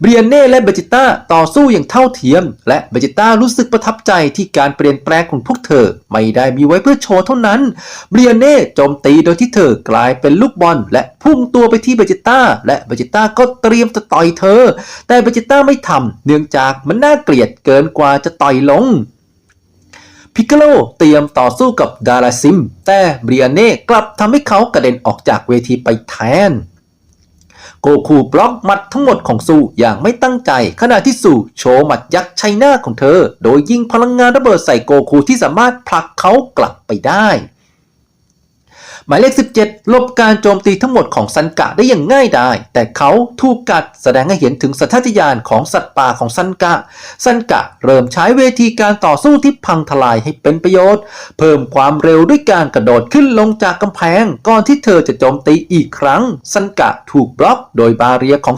เบรียเน่และเบจิต้าต่อสู้อย่างเท่าเทียม และเบจิต้ารู้สึกประทับใจที่การเปลี่ยนแปลงของพวกเธอ ไม่ได้มีไว้เพื่อโชว์เท่านั้น เบรียเน่โจมตีโดยที่เธอกลายเป็นลูกบอล และพุ่งตัวไปที่เบจิต้า และเบจิต้าก็เตรียมจะต่อยเธอ แต่เบจิต้าไม่ทำเนื่องจากมันน่าเกลียดเกินกว่าจะต่อยลงพิกโลเตรียมต่อสู้กับดาราซิม แต่เบรียเน่กลับทำให้เขากระเด็นออกจากเวทีไปแทน โกคูบล็อกหมัดทั้งหมดของซูอย่างไม่ตั้งใจ ขณะที่ซูโชว์หมัดยักษ์ชัยหน้าของเธอ โดยยิงพลังงานระเบิดใส่โกคูที่สามารถผลักเขากลับไปได้ หมายเลข 17 ลบการโจมตีทั้งหมดของซันกะได้อย่างง่ายดาย แต่เขาถูกกัดแสดงให้เห็นถึงสัญชาตญาณของสัตว์ป่าของซันกะ ซันกะเริ่มใช้เวทีการต่อสู้ที่พังทลายให้เป็นประโยชน์ เพิ่มความเร็วด้วยการกระโดดขึ้นลงจากกำแพง ก่อนที่เธอจะโจมตีอีกครั้ง ซันกะถูกบล็อกโดยบาเรียของ